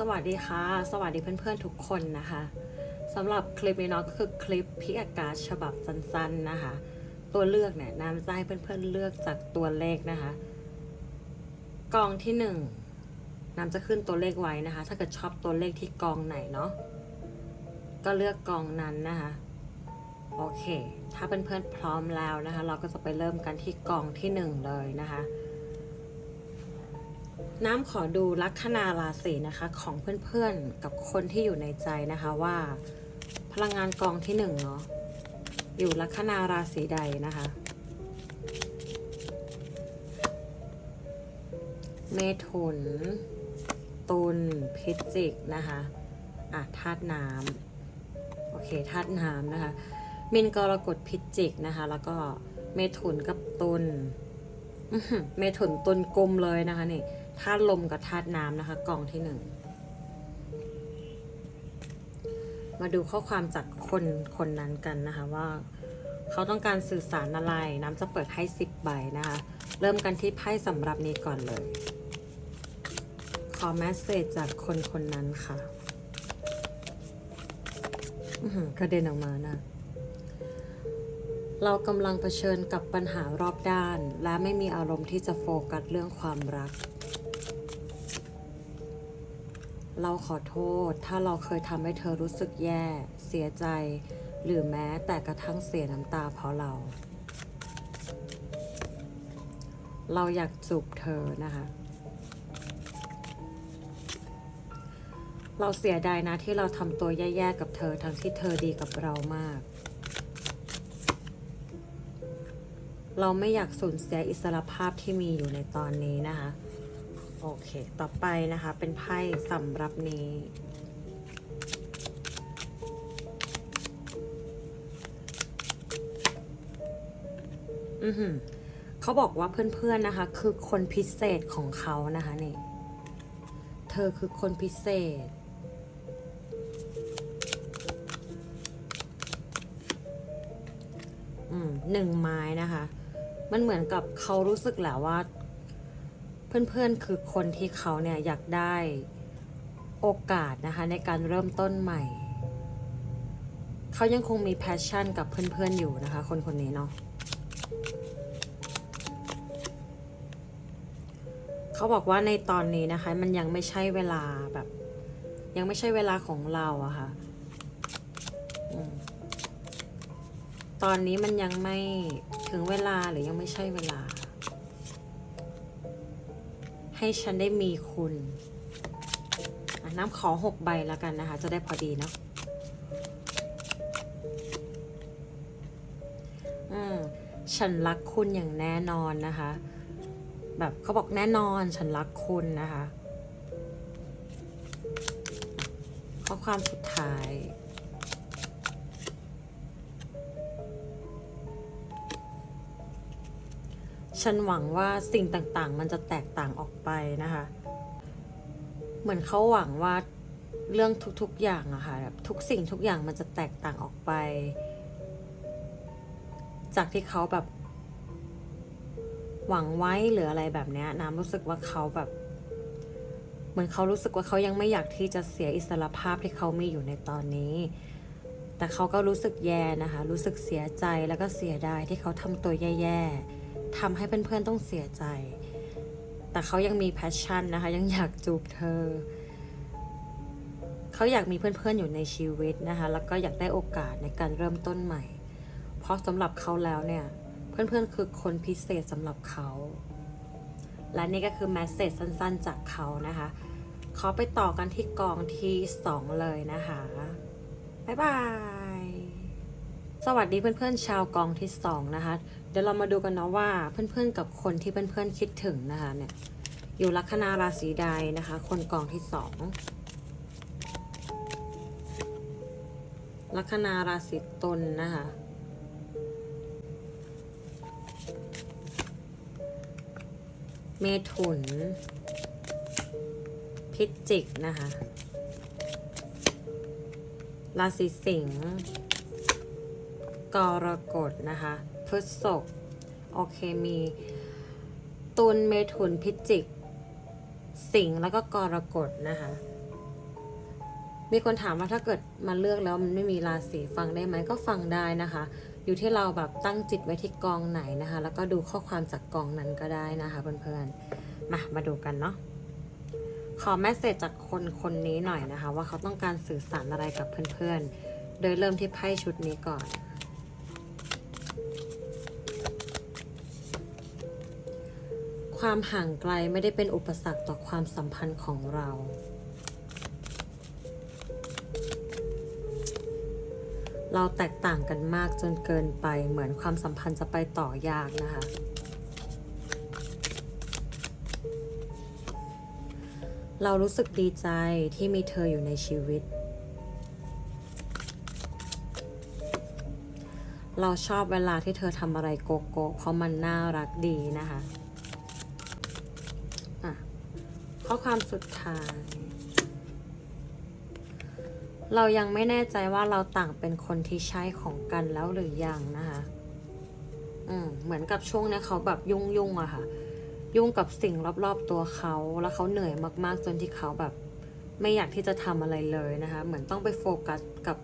สวัสดีค่ะ สวัสดีเพื่อนๆทุกคนนะคะสำหรับคลิปนี้เนาะก็คือคลิปพิกอากาศฉบับสั้นๆนะคะ ตัวเลือกเนี่ยน้ำจะให้เพื่อนๆเลือกจากตัวเลขนะคะ กองที่หนึ่งน้ำจะขึ้นตัวเลขไว้นะคะ ถ้าเกิดชอบตัวเลขที่กองไหนเนาะก็เลือกกองนั้นนะคะโอเค ถ้าเพื่อนๆพร้อมแล้วนะคะ เราก็จะไปเริ่มกันที่กองที่หนึ่งเลยนะคะ น้ำขอดูลัคนาราศีนะคะ ของเพื่อนๆกับคนที่อยู่ในใจนะคะว่า พลังงานกองที่หนึ่งเนาะอยู่ลัคนาราศีใดนะคะ เมถุน ตุลพิจิกนะคะอะธาตุน้ำโอเคธาตุน้ำนะคะ มินกรกฎพิจิกนะคะ แล้วก็เมถุนกับตุลเมถุนตุลกลมเลยนะคะนี่ ธาตุลมกับธาตุน้ำนะคะ กองที่หนึ่ง มาดูข้อความจากคนคนนั้นกันนะคะว่า เขาต้องการสื่อสารอะไร น้ำจะเปิดให้สิบใบนะคะ เริ่มกันที่ไพ่สำหรับนี้ก่อนเลย ขอแมสเซจจากคนคนนั้นค่ะกระเด็นออกมานะเรากำลังเผชิญกับปัญหารอบด้าน และไม่มีอารมณ์ที่จะโฟกัสเรื่องความรัก เราขอโทษถ้าเราเคยทำให้เธอรู้สึกแย่ เสียใจ หรือแม้แต่กระทั่งเสียน้ำตาเพราะเรา เราอยากจูบเธอนะคะ เราเสียดายนะที่เราทำตัวแย่ๆกับเธอทั้งที่เธอดีกับเรามาก เราไม่อยากสูญเสียอิสรภาพที่มีอยู่ในตอนนี้นะคะ โอเค ต่อไปนะคะ เป็นไพ่สำหรับนี้อือหือเขาบอกว่าเพื่อนๆนะคะ คือคนพิเศษของเขานะคะนี่ เธอคือคนพิเศษ อืมหนึ่งไม้นะคะ มันเหมือนกับเขารู้สึกแหละว่า เพื่อนๆคือคนที่เขาเนี่ยอยากได้โอกาสนะคะในการเริ่มต้นใหม่ เขายังคงมีแพชชั่นกับเพื่อนๆอยู่นะคะ คนคนนี้เนาะเขาบอกว่าในตอนนี้นะคะ มันยังไม่ใช่เวลาแบบ ยังไม่ใช่เวลาของเราอะค่ะตอนนี้มันยังไม่ถึงเวลาหรือยังไม่ใช่เวลา ให้ฉันได้มีคุณ น้ำขอหกใบแล้วกันนะคะ จะได้พอดีเนาะอืมฉันรักคุณอย่างแน่นอนนะคะ แบบเขาบอกแน่นอนฉันรักคุณนะคะ ข้อความสุดท้าย ฉันหวังว่าสิ่งต่างๆ มันจะแตกต่างออกไปนะคะ เหมือนเขาหวังว่าเรื่องทุกๆอย่างอะค่ะแบบทุกสิ่งทุกอย่างมันจะแตกต่างออกไป จากที่เขาแบบ หวังไว้หรืออะไรแบบนี้น้ำรู้สึกว่าเขาแบบ เหมือนเขารู้สึกว่าเขายังไม่อยากที่จะเสียอิสรภาพที่เขามีอยู่ในตอนนี้ แต่เขาก็รู้สึกแย่นะคะ รู้สึกเสียใจแล้วก็เสียดายที่เขาทำตัวแย่ๆ ทำให้เพื่อนๆต้องเสียใจ แต่เขายังมีแพชชั่นนะคะ ยังอยากจูบเธอ เขาอยากมีเพื่อนๆอยู่ในชีวิตนะคะ แล้วก็อยากได้โอกาสในการเริ่มต้นใหม่ เพราะสำหรับเขาแล้วเนี่ย เพื่อนๆคือคนพิเศษสำหรับเขา และนี่ก็คือแมสเซจสั้นๆ จากเขานะคะขอไปต่อกันที่กองที่สองเลยนะคะ บ๊ายบาย สวัสดีเพื่อนๆชาวกองที่สองนะคะ เดี๋ยวเรามาดูกันนะว่าเพื่อนๆกับคนที่เพื่อนๆคิดถึงนะคะเนี่ยอยู่ลัคนาราศีใดนะคะ คนกองที่สองลัคนาราศีตุลนะคะเมถุน พิจิกนะคะ ราศีสิงห์ กรกฎนะคะพฤษภโอเคมี ตุลเมถุนพิจิก สิงห์แล้วก็กรกฎนะคะมีคนถามว่าถ้าเกิดมาเลือกแล้วมันไม่มีราศีฟังได้ไหมก็ฟังได้นะคะ อยู่ที่เราแบบตั้งจิตไว้ที่กองไหนนะคะ แล้วก็ดูข้อความจากกองนั้นก็ได้นะคะเพื่อนๆมามาดูกันเนาะขอแมสเซจจากคนคนนี้หน่อยนะคะ ว่าเขาต้องการสื่อสารอะไรกับเพื่อนๆ โดยเริ่มที่ไพ่ชุดนี้ก่อน ความห่างไกลไม่ได้เป็นอุปสรรคต่อความสัมพันธ์ของเรา เราแตกต่างกันมากจนเกินไปเหมือนความสัมพันธ์จะไปต่อยากนะคะ เรารู้สึกดีใจที่มีเธออยู่ในชีวิต เราชอบเวลาที่เธอทำอะไรโกโก้เพราะมันน่ารักดีนะคะอะ ข้อความสุดท้าย เรายังไม่แน่ใจว่าเราต่างเป็นคนที่ใช่ของกันแล้วหรือยังนะคะอืมเหมือนกับช่วงนี้เขาแบบยุ่งยุ่งอะค่ะ ยุ่งกับสิ่งรอบๆตัวเขาแล้วเขาเหนื่อยมากๆ จนที่เขาแบบ ไม่อยากที่จะทำอะไรเลยนะคะ เหมือนต้องไปโฟกัสกับ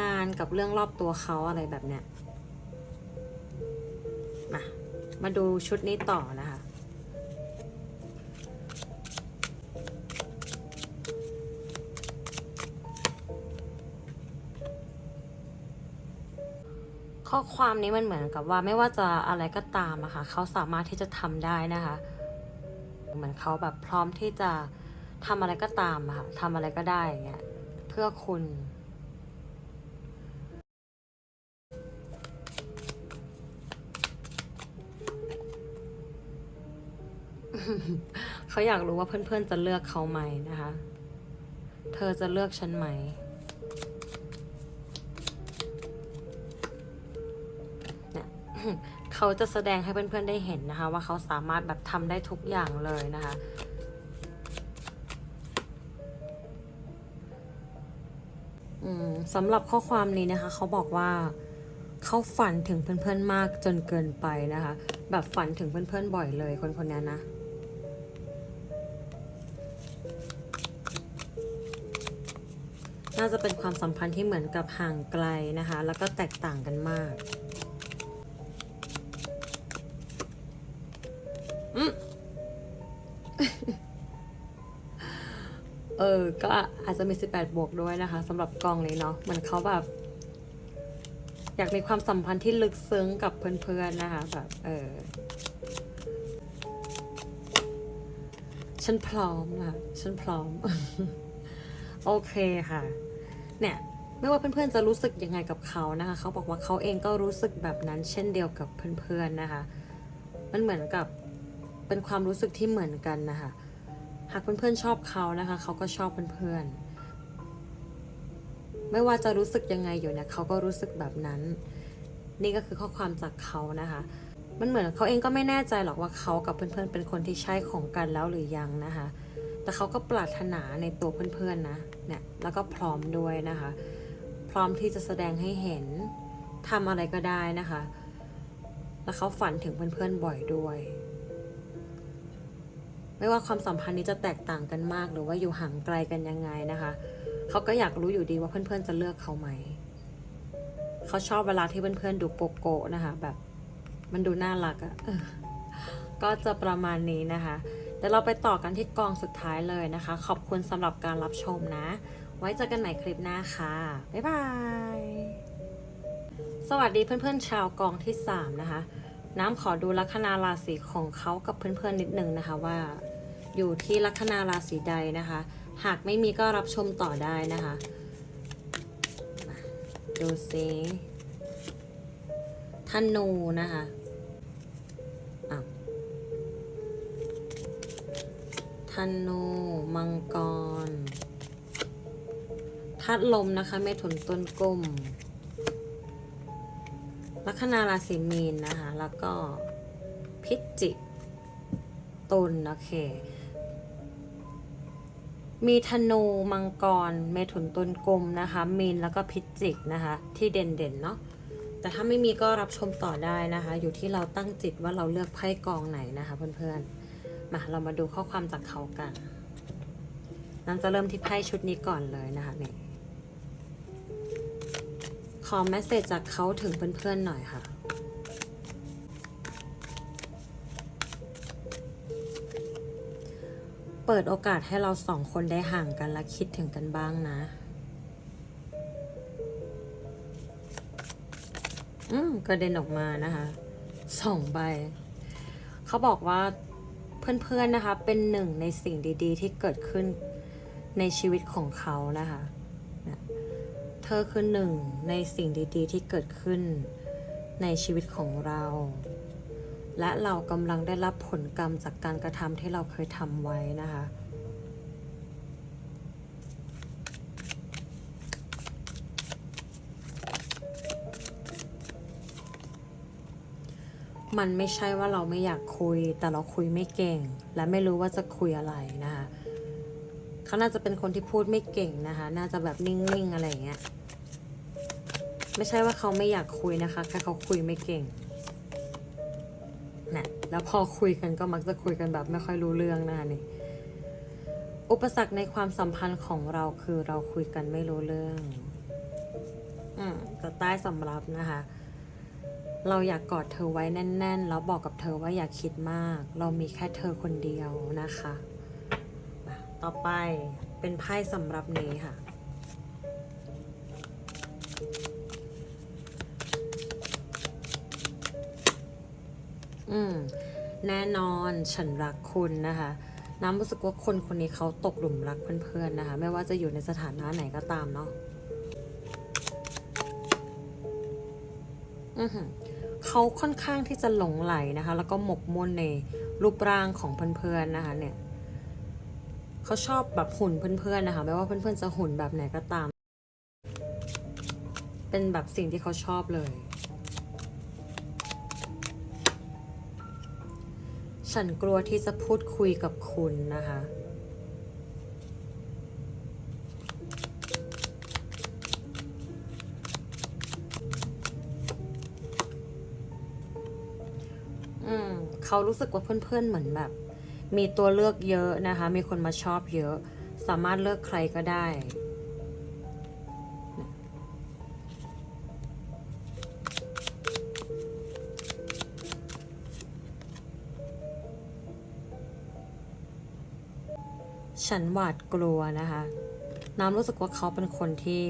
งานกับเรื่องรอบตัวเขาอะไรแบบเนี้ยมามาดูชุดนี้ต่อนะคะ ข้อความนี้มันเหมือนกับว่าไม่ว่าจะอะไรก็ตามอะค่ะเขาสามารถที่จะทำได้นะคะเหมือนเขาแบบพร้อมที่จะทำอะไรก็ตามอะค่ะทำอะไรก็ได้อย่างเงี้ยเพื่อคุณเขาอยากรู้ว่าเพื่อนๆจะเลือกเขาไหมนะคะ เธอจะเลือกฉันไหม เขาจะแสดงให้เพื่อนๆได้เห็นนะคะ ว่าเขาสามารถแบบทำได้ทุกอย่างเลยนะคะสำหรับข้อความนี้นะคะ เขาบอกว่าเขาฝันถึงเพื่อนๆมากจนเกินไปนะคะ แบบฝันถึงเพื่อนๆบ่อยเลยคนคนนี้นะน่าจะเป็นความสัมพันธ์ที่เหมือนกับห่างไกลนะคะ แล้วก็แตกต่างกันมาก เออ ก็อาจจะมี 18 บวกด้วยนะคะสำหรับกองนี้เนาะเหมือนเขาแบบ อยากมีความสัมพันธ์ที่ลึกซึ้งกับเพื่อนๆนะคะแบบ เออ ฉันพร้อมค่ะฉันพร้อม โอเคค่ะ เนี่ยไม่ว่าเพื่อนๆจะรู้สึกยังไงกับเขานะคะ เขาบอกว่าเขาเองก็รู้สึกแบบนั้นเช่นเดียวกับเพื่อนๆนะคะ มันเหมือนกับเป็นความรู้สึกที่เหมือนกันนะคะ หากเพื่อนๆชอบเขานะคะ เขาก็ชอบเพื่อนๆ ไม่ว่าจะรู้สึกยังไงอยู่เนี่ยเขาก็รู้สึกแบบนั้น นี่ก็คือข้อความจากเขานะคะ มันเหมือนเขาเองก็ไม่แน่ใจหรอกว่าเขากับเพื่อนๆ เป็นคนที่ใช่ของกันแล้วหรือยังนะคะ แต่เขาก็ปรารถนาในตัวเพื่อนๆนะ เนี่ย แล้วก็พร้อมด้วยนะคะ พร้อมที่จะแสดงให้เห็นทำอะไรก็ได้นะคะ แล้วเขาฝันถึงเพื่อนๆ บ่อยด้วย ไม่ว่าความสัมพันธ์นี้จะแตกต่างกันมาก หรือว่าอยู่ห่างไกลกันยังไงนะคะเขาก็อยากรู้อยู่ดีว่าเพื่อนๆจะเลือกเขาไหมเขาชอบเวลาที่เพื่อนๆดูโกโก้นะคะ แบบมันดูน่ารักอะก็จะประมาณนี้นะคะเดี๋ยวเราไปต่อกันที่กองสุดท้ายเลยนะคะ ขอบคุณสำหรับการรับชมนะ ไว้เจอกันใหม่คลิปหน้าค่ะ บ๊ายบาย สวัสดีเพื่อนๆชาวกองที่ 3 นะคะ น้ำขอดูลัคนาราศีของเขากับเพื่อนๆนิดนึงนะคะว่า อยู่ที่ลัคนาราศีใดนะคะ หากไม่มีก็รับชมต่อได้นะคะดูซิธนูนะคะธนูมังกรทัดลมนะคะเมถุนต้นกลมลัคนาราศีมีนนะคะ แล้วก็พิจิกตุลโอเค มีธนูมังกร เมถุนตุลกลมนะคะมีนแล้วก็พิจิกนะคะ ที่เด่นๆเนาะแต่ถ้าไม่มีก็รับชมต่อได้นะคะ อยู่ที่เราตั้งจิตว่าเราเลือกไพ่กองไหนนะคะเพื่อนๆมาเรามาดูข้อความจากเขากันน้ำจะเริ่มที่ไพ่ชุดนี้ก่อนเลยนะคะนี่ขอแมสเซจจากเขาถึงเพื่อนๆหน่อยค่ะ เปิดโอกาสให้เราสองคนได้ห่างกันและคิดถึงกันบ้างนะ อืมกระเด็นออกมานะคะสองใบ เขาบอกว่าเพื่อนๆนะคะ เป็นหนึ่งในสิ่งดีๆ ที่เกิดขึ้นในชีวิตของเขานะคะนะเธอคือหนึ่งในสิ่งดีๆ ที่เกิดขึ้นในชีวิตของเรา และเรากำลังได้รับผลกรรมจากการกระทำที่เราเคยทำไว้นะคะมันไม่ใช่ว่าเราไม่อยากคุย แต่เราคุยไม่เก่ง และไม่รู้ว่าจะคุยอะไรนะคะเขาน่าจะเป็นคนที่พูดไม่เก่งนะคะ น่าจะแบบนิ่งๆอะไรอย่างเงี้ย ไม่ใช่ว่าเขาไม่อยากคุยนะคะ แค่เขาคุยไม่เก่ง นะแล้วพอคุยกันก็มักจะคุยกันแบบไม่ค่อยรู้เรื่องนะคะนี่ อุปสรรคในความสัมพันธ์ของเราคือเราคุยกันไม่รู้เรื่อง อืมแต่ใต้สำรับนะคะ เราอยากกอดเธอไว้แน่น ๆ แล้วบอกกับเธอว่าอย่าคิดมาก เรามีแค่เธอคนเดียวนะคะ ต่อไปเป็นไพ่สำหรับนี้ค่ะ อืมแน่นอนฉันรักคุณนะคะ น้ำรู้สึกว่าคนคนนี้เขาตกหลุมรักเพื่อนๆนะคะ ไม่ว่าจะอยู่ในสถานะไหนก็ตามเนาะเขาค่อนข้างที่จะหลงไหลนะคะ แล้วก็หมกมุ่นในรูปร่างของเพื่อนๆนะคะเนี่ยเขาชอบแบบหุ่นเพื่อนๆนะคะ ไม่ว่าเพื่อนๆจะหุ่นแบบไหนก็ตาม เป็นแบบสิ่งที่เขาชอบเลย ฉันกลัวที่จะพูดคุยกับคุณนะคะ อืม เขารู้สึกว่าเพื่อนๆ เหมือนแบบ มีตัวเลือกเยอะนะคะ มีคนมาชอบเยอะ สามารถเลือกใครก็ได้ ฉันหวาดกลัวนะคะ น้ำรู้สึกว่าเขาเป็นคนที่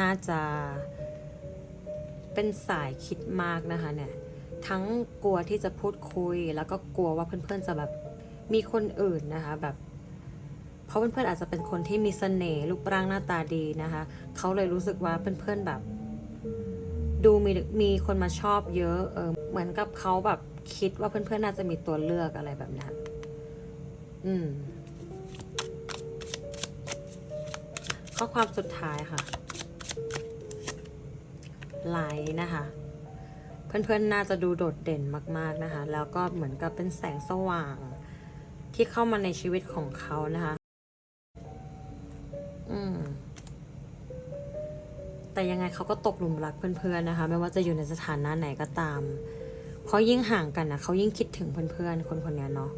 น่าจะเป็นสายคิดมากนะคะเนี่ย ทั้งกลัวที่จะพูดคุย แล้วก็กลัวว่าเพื่อนๆจะแบบมีคนอื่นนะคะ แบบ เพราะเพื่อนๆอาจจะเป็นคนที่มีเสน่ห์รูปร่างหน้าตาดีนะคะ เขาเลยรู้สึกว่าเพื่อนๆแบบ ดูมีมีคนมาชอบเยอะเออเหมือนกับเขาแบบคิดว่าเพื่อนๆน่าจะมีตัวเลือกอะไรแบบนั้นอืม ข้อความสุดท้ายค่ะไลน์นะคะ เพื่อนๆน่าจะดูโดดเด่นมากๆนะคะ แล้วก็เหมือนกับเป็นแสงสว่างที่เข้ามาในชีวิตของเขานะคะ อืม แต่ยังไงเขาก็ตกหลุมรักเพื่อนๆนะคะ ไม่ว่าจะอยู่ในสถานะไหนก็ตาม เพราะยิ่งห่างกันนะเขายิ่งคิดถึงเพื่อนๆ คนคนนี้เนาะ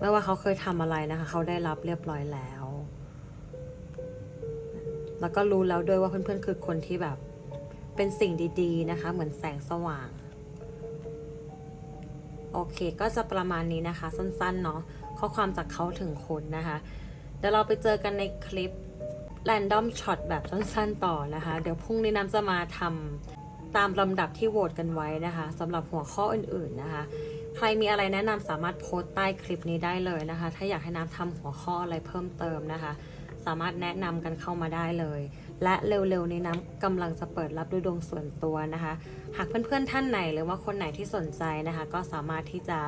ไม่ว่าเขาเคยทำอะไรนะคะ เขาได้รับเรียบร้อยแล้ว แล้วก็รู้แล้วด้วยว่าเพื่อนๆคือคนที่แบบเป็นสิ่งดีๆนะคะ เหมือนแสงสว่าง โอเค ก็จะประมาณนี้นะคะ สั้นๆ เนาะข้อความจากเขาถึงคุณนะคะ เดี๋ยวเราไปเจอกันในคลิป Random Shot แบบสั้นๆ ต่อนะคะ เดี๋ยวพรุ่งนี้น้ำจะมาทำตามลำดับที่โหวตกันไว้นะคะสำหรับหัวข้ออื่นๆนะคะ ใครมีอะไรแนะนำสามารถโพสต์ใต้คลิปนี้ได้เลยนะคะ ถ้าอยากให้น้ำทำหัวข้ออะไรเพิ่มเติมนะคะ สามารถแนะนำกันเข้ามาได้เลย และเร็วๆนี้น้ำกำลังจะเปิดรับดูดวงส่วนตัวนะคะ หากเพื่อนๆท่านไหนหรือว่าคนไหนที่สนใจนะคะ ก็สามารถที่จะ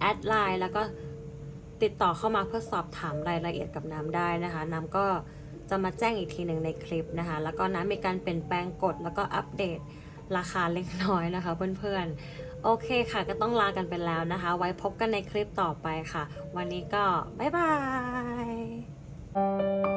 แอดไลน์แล้วก็ติดต่อเข้ามาเพื่อสอบถามรายละเอียดกับน้ำได้นะคะ น้ำก็จะมาแจ้งอีกทีหนึ่งในคลิปนะคะ แล้วก็น้ำมีการเปลี่ยนแปลงกฎแล้วก็อัปเดตราคาเล็กน้อยนะคะเพื่อนๆ โอเคค่ะก็ต้องลากันไปแล้วนะคะ ไว้พบกันในคลิปต่อไปค่ะ วันนี้ก็บ๊ายบาย Bye.